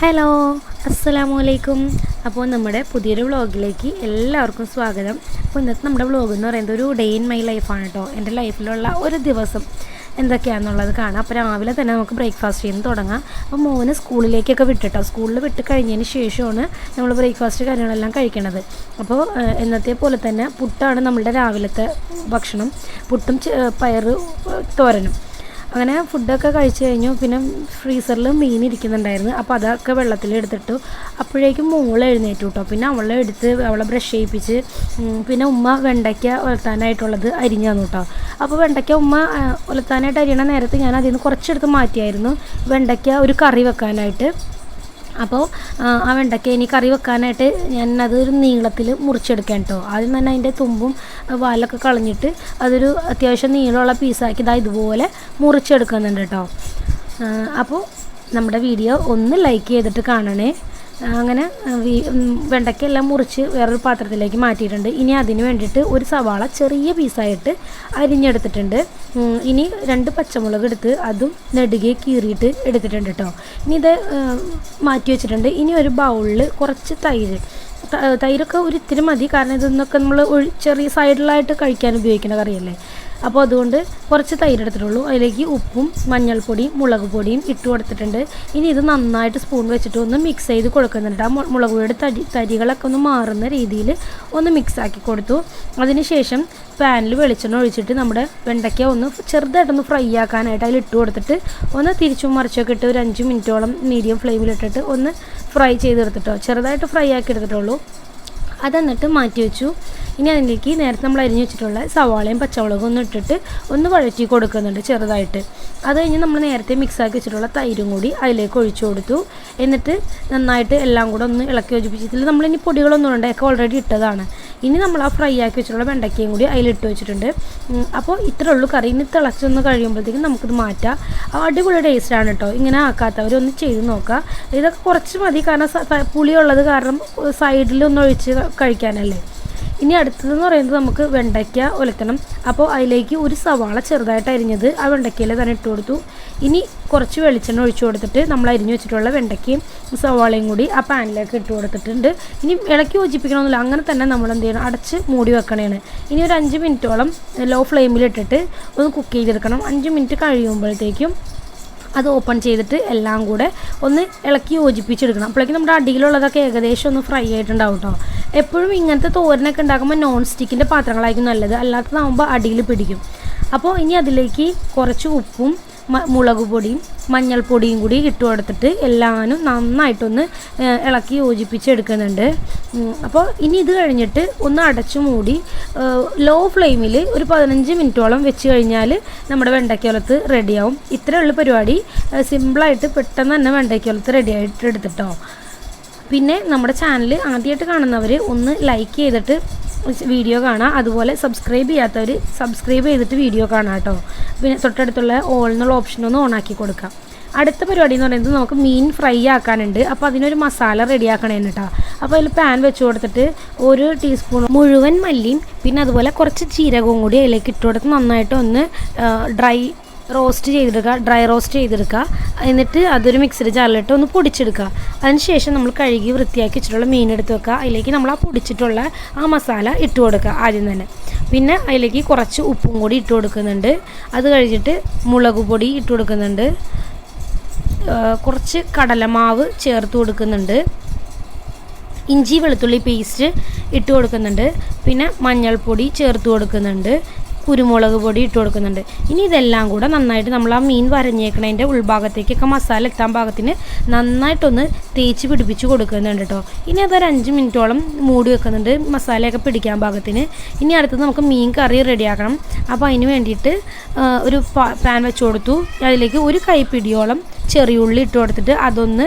Hello അസ്സലാമു അലൈക്കും അപ്പോൾ നമ്മുടെ പുതിയൊരു വ്ളോഗിലേക്ക് എല്ലാവർക്കും സ്വാഗതം. അപ്പോൾ ഇന്നത്തെ നമ്മുടെ വ്ളോഗ് എന്ന് പറയുന്നത് ഒരു ഡേ ഇൻ മൈ ലൈഫാണ് കേട്ടോ എന്റെ ലൈഫിലുള്ള ഒരു ദിവസം എന്തൊക്കെയാണെന്നുള്ളത് കാണാം. അപ്പോൾ രാവിലെ തന്നെ നമുക്ക് ബ്രേക്ക്ഫാസ്റ്റ് ചെയ്യുന്ന തുടങ്ങാം. അപ്പോൾ മോന് സ്കൂളിലേക്കൊക്കെ വിട്ടിട്ടോ? സ്കൂളിൽ വിട്ട് കഴിഞ്ഞതിന് ശേഷമാണ് നമ്മൾ ബ്രേക്ക്ഫാസ്റ്റ് കാര്യങ്ങളെല്ലാം കഴിക്കണത്. അപ്പോൾ ഇന്നത്തെ പോലെ തന്നെ പുട്ടാണ് നമ്മളുടെ രാവിലത്തെ ഭക്ഷണം. പുട്ടും പയറ് തോരനും. അങ്ങനെ ഫുഡൊക്കെ കഴിച്ചു കഴിഞ്ഞു. പിന്നെ ഫ്രീസറിൽ മീൻ ഇരിക്കുന്നുണ്ടായിരുന്നു. അപ്പോൾ അതൊക്കെ വെള്ളത്തിൽ എടുത്തിട്ടു. അപ്പോഴേക്കും മോൾ എഴുന്നേറ്റു കേട്ടോ. പിന്നെ അവളെ എടുത്ത് അവളെ ബ്രഷ് ചെയ്യിപ്പിച്ച് പിന്നെ ഉമ്മ വെണ്ടയ്ക്ക ഉലത്താനായിട്ടുള്ളത് അരിഞ്ഞു തന്നു കേട്ടോ. അപ്പോൾ വെണ്ടയ്ക്ക ഉമ്മ ഉലത്താനായിട്ട് അരിയണ നേരത്ത് ഞാൻ അതിൽ നിന്ന് കുറച്ചെടുത്ത് മാറ്റിയായിരുന്നു. വെണ്ടയ്ക്ക ഒരു കറി വെക്കാനായിട്ട്. അപ്പോൾ ആ, വെണ്ടയ്ക്ക ഇനി കറി വെക്കാനായിട്ട് ഞാൻ അതൊരു നീളത്തിൽ മുറിച്ചെടുക്കാൻ കേട്ടോ ആദ്യം തന്നെ അതിന്റെ തുമ്പും വാലൊക്കെ കളഞ്ഞിട്ട് അതൊരു അത്യാവശ്യം നീളമുള്ള പീസാക്കി ഇതാ ഇതുപോലെ മുറിച്ചെടുക്കുന്നുണ്ട് കേട്ടോ അപ്പോൾ നമ്മുടെ വീഡിയോ ഒന്ന് ലൈക്ക് ചെയ്തിട്ട് കാണണേ. അങ്ങനെ വെണ്ടയ്ക്കെല്ലാം മുറിച്ച് വേറൊരു പാത്രത്തിലേക്ക് മാറ്റിയിട്ടുണ്ട്. ഇനി അതിന് വേണ്ടിയിട്ട് ഒരു സവാള ചെറിയ പീസായിട്ട് അരിഞ്ഞെടുത്തിട്ടുണ്ട്. ഇനി രണ്ട് പച്ചമുളക് എടുത്ത് അതും നെടുകെ കീറിയിട്ട് എടുത്തിട്ടുണ്ട് കേട്ടോ ഇനി ഇത് മാറ്റി വെച്ചിട്ടുണ്ട്. ഇനി ഒരു ബൗളിൽ കുറച്ച് തൈര്. തൈരൊക്കെ ഒരു ഇത്തിരി മതി. കാരണം ഇതൊന്നൊക്കെ നമ്മൾ ചെറിയ സൈഡിലായിട്ട് കഴിക്കാൻ ഉപയോഗിക്കുന്ന കറിയല്ലേ? അപ്പോൾ അതുകൊണ്ട് കുറച്ച് തൈര് എടുത്തിട്ടുള്ളൂ. അതിലേക്ക് ഉപ്പും മഞ്ഞൾപ്പൊടിയും മുളക് പൊടിയും ഇട്ട് കൊടുത്തിട്ടുണ്ട്. ഇനി ഇത് നന്നായിട്ട് സ്പൂൺ വെച്ചിട്ട് ഒന്ന് മിക്സ് ചെയ്ത് കൊടുക്കുന്നുണ്ട് ആ മുളക് പൊടിയുടെ തടി തരികളൊക്കെ ഒന്ന് മാറുന്ന രീതിയിൽ ഒന്ന് മിക്സ് ആക്കി കൊടുത്തു. അതിനുശേഷം പാനിൽ വെളിച്ചെണ്ണ ഒഴിച്ചിട്ട് നമ്മുടെ വെണ്ടയ്ക്ക ഒന്ന് ചെറുതായിട്ടൊന്ന് ഫ്രൈ ആക്കാനായിട്ട് അതിൽ ഇട്ട് കൊടുത്തിട്ട് ഒന്ന് തിരിച്ചും മറിച്ചൊക്കെ ഇട്ട് ഒരു അഞ്ച് മിനിറ്റോളം മീഡിയം ഫ്ലെയിമിലിട്ടിട്ട് ഒന്ന് ഫ്രൈ ചെയ്തെടുത്തിട്ടോ. ചെറുതായിട്ട് ഫ്രൈ ആക്കി എടുത്തിട്ടുള്ളൂ. അതെന്നിട്ട് മാറ്റി വെച്ചു. ഇനി അതിലേക്ക് നേരത്തെ നമ്മൾ അരിഞ്ഞു വെച്ചിട്ടുള്ള സവാളയും പച്ചമുളകും ഒന്ന് ഇട്ടിട്ട് ഒന്ന് വഴറ്റി കൊടുക്കുന്നുണ്ട് ചെറുതായിട്ട്. അത് കഴിഞ്ഞ് നമ്മൾ നേരത്തെ മിക്സാക്കി വെച്ചിട്ടുള്ള തൈരും കൂടി അതിലേക്ക് ഒഴിച്ചു കൊടുത്തു. എന്നിട്ട് നന്നായിട്ട് എല്ലാം കൂടെ ഒന്ന് ഇളക്കി യോജിപ്പിച്ച് ഇതിൽ നമ്മളിനി പൊടികളൊന്നും ഉണ്ട് ഒക്കെ ഓൾറെഡി ഇട്ടതാണ്. ഇനി നമ്മൾ ആ ഫ്രൈ ആക്കി വെച്ചിട്ടുള്ള വെണ്ടയ്ക്കയും കൂടി അതിലിട്ട് വെച്ചിട്ടുണ്ട്. അപ്പോൾ ഇത്രേ ഉള്ളൂ കറി. ഇനി തിളച്ചൊന്ന് കഴിയുമ്പോഴത്തേക്കും നമുക്കിത് മാറ്റാം. അടിപൊളി ടേസ്റ്റാണ് കേട്ടോ ഇങ്ങനെ ആക്കാത്തവരൊന്ന് ചെയ്ത് നോക്കുക ഇതൊക്കെ കുറച്ച് മതി. കാരണം പുളിയുള്ളത് കാരണം സൈഡിലൊന്നൊഴിച്ച് കഴിക്കാനല്ലേ. ഇനി അടുത്തതെന്ന് പറയുന്നത് നമുക്ക് വെണ്ടയ്ക്ക ഒലക്കണം. അപ്പോൾ അതിലേക്ക് ഒരു സവാള ചെറുതായിട്ട് അരിഞ്ഞത് ആ വെണ്ടയ്ക്കയിൽ തന്നെ ഇട്ട് കൊടുത്തു. ഇനി കുറച്ച് വെളിച്ചെണ്ണ ഒഴിച്ചു കൊടുത്തിട്ട് നമ്മൾ അരിഞ്ഞു വെച്ചിട്ടുള്ള വെണ്ടയ്ക്കയും സവാളയും കൂടി ആ പാനിലേക്ക് ഇട്ട് കൊടുത്തിട്ടുണ്ട്. ഇനി ഇളക്കി യോജിപ്പിക്കണമെന്നില്ല. അങ്ങനെ തന്നെ നമ്മൾ എന്ത് ചെയ്യണം? അടച്ച് മൂടി വെക്കണേണ്. ഇനി ഒരു അഞ്ച് മിനിറ്റോളം ലോ ഫ്ലെയിമിലിട്ടിട്ട് ഒന്ന് കുക്ക് ചെയ്തെടുക്കണം. അഞ്ച് മിനിറ്റ് കഴിയുമ്പോഴത്തേക്കും അത് ഓപ്പൺ ചെയ്തിട്ട് എല്ലാം കൂടെ ഒന്ന് ഇളക്കി യോജിപ്പിച്ചെടുക്കണം. അപ്പോഴേക്കും നമ്മുടെ അടിയിലുള്ളതൊക്കെ ഏകദേശം ഒന്ന് ഫ്രൈ ആയിട്ടുണ്ടാവും കേട്ടോ എപ്പോഴും ഇങ്ങനത്തെ തോരനൊക്കെ ഉണ്ടാക്കുമ്പോൾ നോൺ സ്റ്റിക്കിന്റെ പാത്രങ്ങളായിരിക്കും നല്ലത്. അല്ലാത്തതാകുമ്പോൾ അടിയിൽ പിടിക്കും. അപ്പോൾ ഇനി അതിലേക്ക് കുറച്ച് ഉപ്പും മുളക് പൊടിയും മഞ്ഞൾപ്പൊടിയും കൂടി ഇട്ട് കൊടുത്തിട്ട് എല്ലാവരും നന്നായിട്ടൊന്ന് ഇളക്കി യോജിപ്പിച്ചെടുക്കുന്നുണ്ട്. അപ്പോൾ ഇനി ഇത് കഴിഞ്ഞിട്ട് ഒന്ന് അടച്ചു മൂടി ലോ ഫ്ലെയിമിൽ ഒരു പതിനഞ്ച് മിനിറ്റോളം വെച്ച് കഴിഞ്ഞാൽ നമ്മുടെ വെണ്ടയ്ക്കോലത്ത് റെഡിയാവും ഇത്രയുള്ള പരിപാടി. സിമ്പിളായിട്ട് പെട്ടെന്ന് തന്നെ വെണ്ടയ്ക്കോലത്ത് റെഡിയായിട്ട് എടുത്തിട്ടോ. പിന്നെ നമ്മുടെ ചാനൽ ആദ്യമായിട്ട് കാണുന്നവർ ഒന്ന് ലൈക്ക് ചെയ്തിട്ട് വീഡിയോ കാണാം. അതുപോലെ സബ്സ്ക്രൈബ് ചെയ്യാത്തവർ സബ്സ്ക്രൈബ് ചെയ്തിട്ട് വീഡിയോ കാണാം കേട്ടോ പിന്നെ തൊട്ടടുത്തുള്ള ഓൾ എന്നുള്ള ഓപ്ഷൻ ഒന്ന് ഓണാക്കി കൊടുക്കാം. അടുത്ത പരിപാടി എന്ന് പറയുന്നത് നമുക്ക് മീൻ ഫ്രൈ ആക്കാനുണ്ട്. അപ്പോൾ അതിനൊരു മസാല റെഡി ആക്കണേന്ന് കേട്ടോ അപ്പോൾ അതിൽ പാൻ വെച്ച് കൊടുത്തിട്ട് ഒരു ടീസ്പൂൺ മുഴുവൻ മല്ലിയും പിന്നെ അതുപോലെ കുറച്ച് ജീരകവും കൂടി അതിലേക്ക് ഇട്ട് കൊടുത്ത് നന്നായിട്ട് ഒന്ന് ഡ്രൈ റോസ്റ്റ് ചെയ്തെടുക്കുക ഡ്രൈ റോസ്റ്റ് ചെയ്തെടുക്കുക. എന്നിട്ട് അതൊരു മിക്സിയുടെ ജാറിലിട്ട് ഒന്ന് പൊടിച്ചെടുക്കുക. അതിനുശേഷം നമ്മൾ കഴുകി വൃത്തിയാക്കി വെച്ചിട്ടുള്ള മീൻ എടുത്ത് വെക്കുക. അതിലേക്ക് നമ്മൾ ആ പൊടിച്ചിട്ടുള്ള ആ മസാല ഇട്ട് കൊടുക്കുക ആദ്യം തന്നെ. പിന്നെ അതിലേക്ക് കുറച്ച് ഉപ്പും കൂടി ഇട്ട് കൊടുക്കുന്നുണ്ട്. അത് കഴിഞ്ഞിട്ട് മുളക് പൊടി ഇട്ട് കൊടുക്കുന്നുണ്ട്. കുറച്ച് കടലമാവ് ചേർത്ത് കൊടുക്കുന്നുണ്ട്. ഇഞ്ചി വെളുത്തുള്ളി പേസ്റ്റ് ഇട്ട് കൊടുക്കുന്നുണ്ട്. പിന്നെ മഞ്ഞൾപ്പൊടി ചേർത്ത് കൊടുക്കുന്നുണ്ട്. കുരുമുളക് പൊടി ഇട്ട് കൊടുക്കുന്നുണ്ട്. ഇനി ഇതെല്ലാം കൂടെ നന്നായിട്ട് നമ്മൾ ആ മീൻ വരഞ്ഞേക്കണതിന്റെ ഉൾഭാഗത്തേക്കൊക്കെ മസാല എത്താൻ പാകത്തിന് നന്നായിട്ടൊന്ന് തേച്ച് പിടിപ്പിച്ച് കൊടുക്കുന്നുണ്ട് കേട്ടോ ഇനി അതൊരു അഞ്ച് മിനിറ്റോളം മൂടി വെക്കുന്നുണ്ട് മസാലയൊക്കെ പിടിക്കാൻ പാകത്തിന്. ഇനി അടുത്തത് നമുക്ക് മീൻ കറി റെഡിയാക്കണം. അപ്പോൾ അതിന് വേണ്ടിയിട്ട് ഒരു പാൻ വെച്ച് കൊടുത്തു. അതിലേക്ക് ഒരു കൈപ്പിടിയോളം ചെറിയുള്ളി ഇട്ട് കൊടുത്തിട്ട് അതൊന്ന്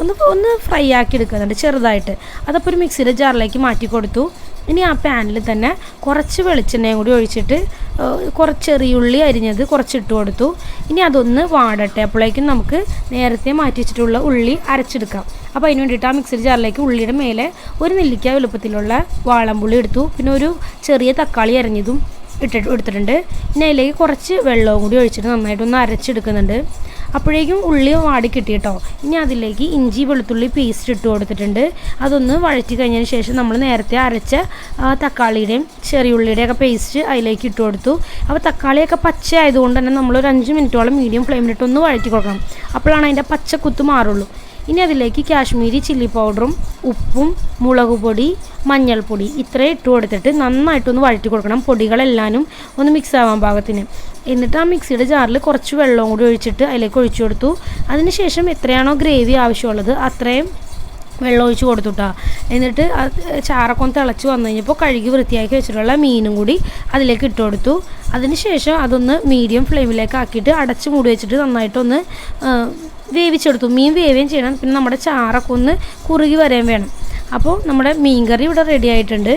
ഒന്ന് ഒന്ന് ഫ്രൈ ആക്കി എടുക്കുന്നുണ്ട് ചെറുതായിട്ട്. അതപ്പോൾ ഒരു മിക്സിയുടെ ജാറിലേക്ക് മാറ്റി കൊടുത്തു. ഇനി ആ പാനിൽ തന്നെ കുറച്ച് വെളിച്ചെണ്ണയും കൂടി ഒഴിച്ചിട്ട് കുറച്ച് കുറച്ച് ചെറിയുള്ളി അരിഞ്ഞത് കുറച്ച് ഇട്ട് കൊടുത്തു. ഇനി അതൊന്ന് വാടട്ടെ. അപ്പോഴേക്കും നമുക്ക് നേരത്തെ മാറ്റി വെച്ചിട്ടുള്ള ഉള്ളി അരച്ചെടുക്കാം. അപ്പോൾ അതിന് വേണ്ടിയിട്ട് ആ മിക്സിയുടെ ജാറിലേക്ക് ഉള്ളിയുടെ മേലെ ഒരു നെല്ലിക്ക വലുപ്പത്തിലുള്ള വാളമ്പുള്ളി എടുത്തു. പിന്നെ ഒരു ചെറിയ തക്കാളി അരിഞ്ഞതും ഇട്ടിട്ട് എടുത്തിട്ടുണ്ട്. ഇനി അതിലേക്ക് കുറച്ച് വെള്ളവും കൂടി ഒഴിച്ചിട്ട് നന്നായിട്ടൊന്ന് അരച്ചെടുക്കുന്നുണ്ട്. അപ്പോഴേക്കും ഉള്ളി വാടി കിട്ടി കേട്ടോ ഇനി അതിലേക്ക് ഇഞ്ചി വെളുത്തുള്ളി പേസ്റ്റ് ഇട്ട് കൊടുത്തിട്ടുണ്ട്. അതൊന്ന് വഴറ്റി കഴിഞ്ഞതിന് ശേഷം നമ്മൾ നേരത്തെ അരച്ച തക്കാളിയുടെയും ചെറിയുള്ളിയുടെയും ഒക്കെ പേസ്റ്റ് അതിലേക്ക് ഇട്ട് കൊടുത്തു. അപ്പോൾ തക്കാളിയൊക്കെ പച്ച ആയതുകൊണ്ട് തന്നെ നമ്മൾ ഒരു അഞ്ച് മിനിറ്റോളം മീഡിയം ഫ്ലെയിമിലിട്ട് ഒന്ന് വഴറ്റി കൊടുക്കണം. അപ്പോഴാണ് അതിന്റെ പച്ചക്കുത്ത് മാറുള്ളൂ. ഇനി അതിലേക്ക് കാശ്മീരി ചില്ലി പൗഡറും ഉപ്പും മുളക് പൊടി മഞ്ഞൾപ്പൊടി ഇത്രയും ഇട്ട് കൊടുത്തിട്ട് നന്നായിട്ടൊന്ന് വഴറ്റി കൊടുക്കണം പൊടികളെല്ലാനും ഒന്ന് മിക്സ് ആവാൻ പാകത്തിന്. എന്നിട്ട് ആ മിക്സിയുടെ ജാറിൽ കുറച്ച് വെള്ളവും കൂടി ഒഴിച്ചിട്ട് അതിലേക്ക് ഒഴിച്ചു കൊടുത്തു. അതിനുശേഷം എത്രയാണോ ഗ്രേവി ആവശ്യമുള്ളത് അത്രയും വെള്ളം ഒഴിച്ച് കൊടുത്തുട്ടാ എന്നിട്ട് ചാറൊക്കെ ഒന്ന് തിളച്ച് വന്നു കഴിഞ്ഞപ്പോൾ കഴുകി വൃത്തിയാക്കി വെച്ചിട്ടുള്ള മീനും കൂടി അതിലേക്ക് ഇട്ട് കൊടുത്തു. അതിനുശേഷം അതൊന്ന് മീഡിയം ഫ്ലെയിമിലേക്ക് ആക്കിയിട്ട് അടച്ച് മൂടി വെച്ചിട്ട് നന്നായിട്ടൊന്ന് വേവിച്ചെടുത്തു. മീൻ വേവുകയും ചെയ്യണം. പിന്നെ നമ്മുടെ ചാറൊക്കെ ഒന്ന് കുറുകി വരാൻ വേണം. അപ്പോൾ നമ്മുടെ മീൻ കറി ഇവിടെ റെഡി ആയിട്ടുണ്ട്.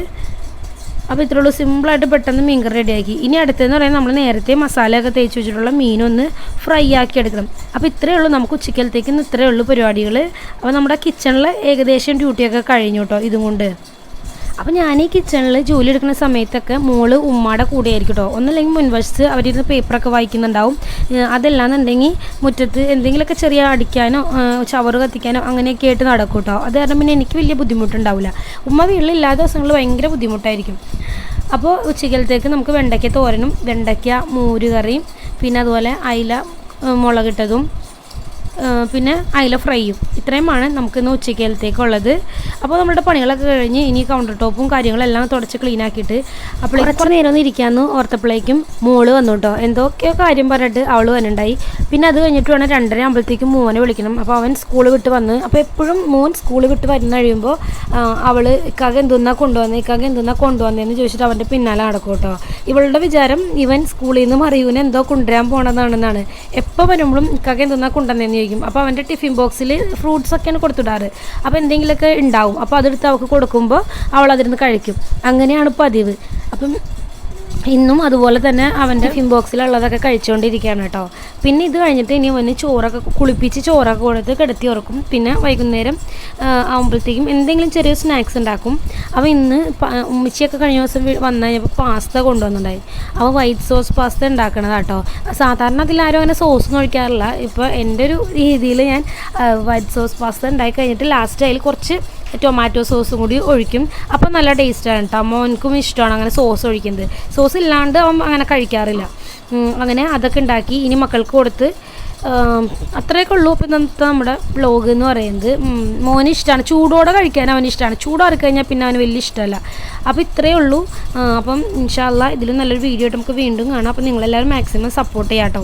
അപ്പോൾ ഇത്രേ ഉള്ളൂ. സിമ്പിളായിട്ട് പെട്ടെന്ന് മീൻ കറി റെഡിയാക്കി ഇനി അടുത്തതെന്ന് പറയാൻ നമ്മൾ നേരത്തെ മസാലയൊക്കെ തേച്ച് വെച്ചിട്ടുള്ള മീനൊന്ന് ഫ്രൈ ആക്കി എടുക്കണം. അപ്പോൾ ഇത്രയേ ഉള്ളൂ നമുക്ക് ഉച്ചക്കലത്തേക്ക് ഇത്രയേ ഉള്ളൂ പരിപാടികൾ അപ്പോൾ നമ്മുടെ കിച്ചണിൽ ഏകദേശം ഡ്യൂട്ടിയൊക്കെ കഴിഞ്ഞു കേട്ടോ ഇതും കൊണ്ട്. അപ്പോൾ ഞാൻ ഈ കിച്ചണിൽ ജോലി എടുക്കുന്ന സമയത്തൊക്കെ മോൾ ഉമ്മയുടെ കൂടെ ആയിരിക്കും കേട്ടോ ഒന്നല്ലെങ്കിൽ മുൻവശത്ത് അവരിരുന്ന് പേപ്പറൊക്കെ വായിക്കുന്നുണ്ടാവും. അതല്ലാന്നുണ്ടെങ്കിൽ മുറ്റത്ത് എന്തെങ്കിലുമൊക്കെ ചെറിയ അടിക്കാനോ ചവറ് കത്തിക്കാനോ അങ്ങനെയൊക്കെ ആയിട്ട് നടക്കും കേട്ടോ അത് കാരണം പിന്നെ എനിക്ക് വലിയ ബുദ്ധിമുട്ടുണ്ടാവില്ല ഉമ്മ വീട്ടിലില്ലാത്ത ദിവസങ്ങൾ ഭയങ്കര ബുദ്ധിമുട്ടായിരിക്കും. അപ്പോൾ ഉച്ചക്കലത്തേക്ക് നമുക്ക് വെണ്ടയ്ക്ക തോരനും വെണ്ടയ്ക്ക മോര് കറിയും പിന്നെ അതുപോലെ അയില മുളകിട്ടതും പിന്നെ അയില ഫ്രൈയും ഇത്രയുമാണ് നമുക്കിന്ന് ഉച്ചക്കലത്തേക്കുള്ളത് അപ്പോൾ നമ്മുടെ പണികളൊക്കെ കഴിഞ്ഞ് ഇനി കൗണ്ടർ ടോപ്പും കാര്യങ്ങളെല്ലാം തുടച്ച് ക്ലീൻ ആക്കിയിട്ട് അപ്പോൾ കുറച്ച് നേരം ഒന്ന് ഇരിക്കാമെന്ന് ഓർത്തപ്പോഴേക്കും മോൾ വന്നു കേട്ടോ. എന്തൊക്കെയോ കാര്യം പറഞ്ഞിട്ട് അവൾ വന്നിട്ടുണ്ടായി പിന്നെ അത് കഴിഞ്ഞിട്ട് വേണം രണ്ടര ആകുമ്പോഴത്തേക്കും മോനെ വിളിക്കണം. അപ്പോൾ അവൻ സ്കൂൾ വിട്ട് വന്ന് അപ്പോൾ എപ്പോഴും മോൻ സ്കൂൾ വിട്ട് വരുന്ന കഴിയുമ്പോൾ അവൾ ഇക്കാക എന്തുന്നാ കൊണ്ടുവന്നത് ഇക്കാക എന്തുന്നാ കൊണ്ടുവന്നതെന്ന് ചോദിച്ചിട്ട് അവന്റെ പിന്നാലെ നടക്കും കേട്ടോ. ഇവളുടെ വിചാരം ഇവൻ സ്കൂളിൽ നിന്ന് മറിയൂന് എന്തോ കൊണ്ടുവരാൻ പോണതാണെന്നാണ്. എപ്പോൾ വരുമ്പോഴും ഇക്കാക എന്തുന്നാ കൊണ്ടുവന്നതെന്ന് അപ്പോൾ അവന്റെ ടിഫിൻ ബോക്സിൽ ഫ്രൂട്ട്സ് ഒക്കെയാണ് കൊടുത്തിടാറ്. അപ്പോൾ എന്തെങ്കിലുമൊക്കെ ഉണ്ടാവും. അപ്പോൾ അതെടുത്ത് അവൾക്ക് കൊടുക്കുമ്പോൾ അവൾ അതിരുന്ന് കഴിക്കും. അങ്ങനെയാണ് പതിവ്. അപ്പം ഇന്നും അതുപോലെ തന്നെ അവന്റെ ടിഫിൻ ബോക്സിലുള്ളതൊക്കെ കഴിച്ചുകൊണ്ടിരിക്കുകയാണ് കേട്ടോ. പിന്നെ ഇത് കഴിഞ്ഞിട്ട് ഇനി അവന് ചോറൊക്കെ കുളിപ്പിച്ച് ചോറൊക്കെ കൊടുത്ത് കിടത്തി ഉറക്കും. പിന്നെ വൈകുന്നേരം ആകുമ്പോഴത്തേക്കും എന്തെങ്കിലും ചെറിയ സ്നാക്സ് ഉണ്ടാക്കും. അവൻ ഇന്ന് ഉമ്മച്ചിയൊക്കെ കഴിഞ്ഞ ദിവസം വന്നു കഴിഞ്ഞപ്പോൾ പാസ്ത കൊണ്ടുവന്നിട്ടുണ്ടായി. അവൻ വൈറ്റ് സോസ് പാസ്ത ഉണ്ടാക്കണത് കേട്ടോ. സാധാരണ അതിലാരും അങ്ങനെ സോസ് ഒഴിക്കാറില്ല. ഇപ്പോൾ എന്റെ ഒരു രീതിയിൽ ഞാൻ വൈറ്റ് സോസ് പാസ്ത ഉണ്ടാക്കി കഴിഞ്ഞിട്ട് ലാസ്റ്റ് അതിൽ കുറച്ച് ടൊമാറ്റോ സോസും കൂടി ഒഴിക്കും. അപ്പോൾ നല്ല ടേസ്റ്റാണ് കേട്ടോ മോൻക്കും ഇഷ്ടമാണ് അങ്ങനെ സോസ് ഒഴിക്കുന്നത്. സോസ് ഇല്ലാണ്ട് അവൻ അങ്ങനെ കഴിക്കാറില്ല. അങ്ങനെ അതൊക്കെ ഉണ്ടാക്കി ഇനി മക്കൾക്ക് കൊടുത്ത് അത്രയൊക്കെ ഉള്ളൂ. ഇപ്പം ഇന്നത്തെ നമ്മുടെ വ്ളോഗ് എന്ന് പറയുന്നത്. മോന് ഇഷ്ടമാണ് ചൂടോടെ കഴിക്കാൻ അവന് ഇഷ്ടമാണ് ചൂടാറി കഴിഞ്ഞാൽ പിന്നെ അവന് വലിയ ഇഷ്ടമല്ല. അപ്പോൾ ഇത്രയേ ഉള്ളൂ. അപ്പം ഇൻഷാല്ല ഇതിലും നല്ലൊരു വീഡിയോ ആയിട്ട് നമുക്ക് വീണ്ടും കാണാം. അപ്പം നിങ്ങളെല്ലാവരും മാക്സിമം സപ്പോർട്ട് ചെയ്യാം കേട്ടോ